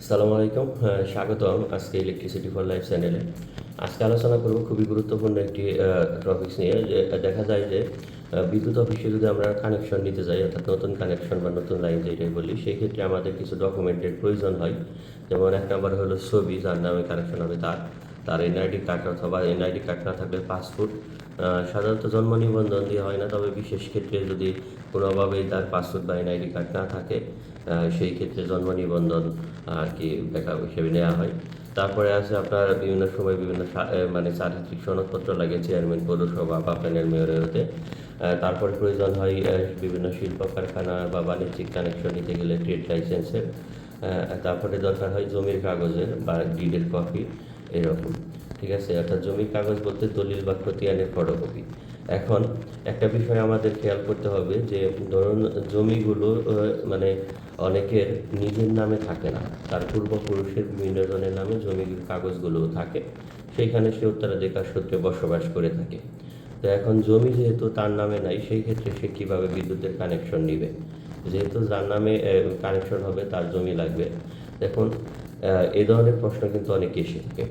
আসসালামু আলাইকুম স্বাগতম আজকে ইলেকট্রিসিটি ফর লাইফ চ্যানেলে আজকে আলোচনা করব খুবই গুরুত্বপূর্ণ একটি টপিকস নিয়ে। যে, দেখা যায় যে বিদ্যুৎ অফিসে যদি আমরা কানেকশন নিতে যাই, অর্থাৎ নতুন কানেকশন বা নতুন লাইন যেটাই বলি সেই ক্ষেত্রে আমাদের কিছু ডকুমেন্টের প্রয়োজন হয়। যেমন এক নম্বর হলো ছবি, যার নামে কানেকশন হবে তার। তার এনআইডি কার্ড অথবা এনআইডি কার্ড না থাকলে পাসপোর্ট সাধারণত জন্ম নিবন্ধন দিয়ে হয় না, তবে বিশেষ ক্ষেত্রে যদি কোনোভাবেই তার পাসপোর্ট বা এনআইডি কার্ড না থাকে সেই ক্ষেত্রে জন্ম নিবন্ধন আর কি ব্যাকআপ হিসেবে নেওয়া হয়। তারপরে আছে আপনার বিভিন্ন সময় বিভিন্ন মানে চারিত্রিক সনদপত্র লাগে, চেয়ারম্যান, পৌরসভা বা প্যানেল মেয়রের হতে। তারপরে প্রয়োজন হয় বিভিন্ন শিল্প কারখানা বা বাণিজ্যিক কানেকশন নিতে গেলে ট্রেড লাইসেন্সের। তারপরে দরকার হয় জমির কাগজের বা ডিডের কপি, এরকম। ঠিক আছে, অর্থাৎ জমির কাগজ বলতে দলিল বা খতিয়ানের ফটোকপি এখন একটা বিষয় আমাদের খেয়াল করতে হবে যে, ধরুন জমিগুলো মানে অনেকের নিজের নামে থাকে না। তার পূর্বপুরুষের বিভিন্ন জনের নামে জমির কাগজগুলো থাকে। সেইখানে সে উত্তরাধিকার সূত্রে বসবাস করে থাকে। তো এখন জমি যেহেতু তার নামে নাই, সেই ক্ষেত্রে সে কীভাবে বিদ্যুতের কানেকশন নেবে? যেহেতু যার নামে কানেকশন হবে, তার জমি লাগবে। দেখুন এই ধরনের প্রশ্ন কিন্তু অনেক এসে থাকে।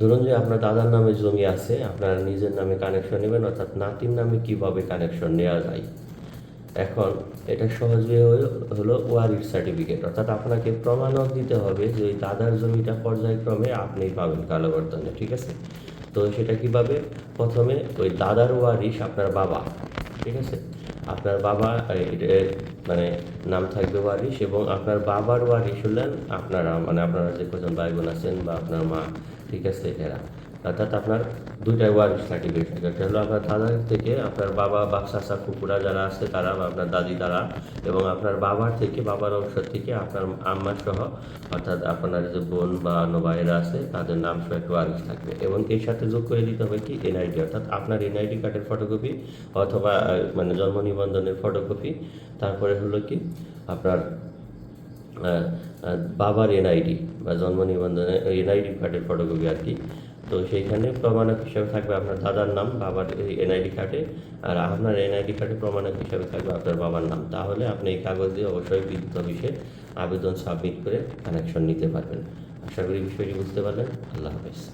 ধরুন যে আপনার দাদার নামে জমি আছে, আপনার নিজের নামে কানেকশন নেবেন, অর্থাৎ নাতির নামে কীভাবে কানেকশন নেওয়া যায়? এখন এটা সহজে হলো- ওয়ারির সার্টিফিকেট অর্থাৎ আপনাকে প্রমাণক দিতে হবে যে ওই দাদার জমিটা পর্যায়ক্রমে আপনি পাবেন কালো বর্তনে, ঠিক আছে? তো সেটা কীভাবে? প্রথমে ওই দাদার ওয়ারিশ আপনার বাবা, ঠিক আছে? আপনার বাবা মানে নাম থাকবে ওয়ারিশ এবং আপনার বাবার ওয়ারিশ হলেন আপনারা মানে আপনারা যে কজন ভাই বোন আছেন বা আপনার মা, ঠিক আছে, এরা। অর্থাৎ আপনার দুইটাই ওয়ারিশ সার্টিফিকেট একটা হলো আপনার দাদার থেকে আপনার বাবা বা চাচা, কুকুরা যারা আছে তারা বা আপনার দাদি তারা এবং আপনার বাবার থেকে, বাবার অংশ থেকে আপনার আম্মা সহ, অর্থাৎ আপনার যে বোন বা ভাইয়েরা আছে তাদের নাম সহ একটা ওয়ারিশ থাকবে। এবং এর সাথে যোগ করে দিতে হবে কি? এনআইডি অর্থাৎ আপনার এনআইডি কার্ডের ফটোকপি অথবা মানে জন্ম নিবন্ধনের ফটোকপি তারপরে হলো কি? আপনার বাবার এনআইডি বা জন্ম নিবন্ধনের এনআইডি কার্ডের ফটোকপি আর কি। তো সেইখানে প্রমাণক হিসাবে থাকবে আপনার দাদার নাম, বাবার এনআইডি কার্ডে আর আপনার এনআইডি কার্ডে প্রমাণক হিসাবে থাকবে আপনার বাবার নাম। তাহলে আপনি এই কাগজ দিয়ে অবশ্যই বিদ্যুৎ অফিসে আবেদন সাবমিট করে কানেকশন নিতে পারবেন। আশা করি বিষয়টি বুঝতে পারলেন। আল্লাহ হাফেজ।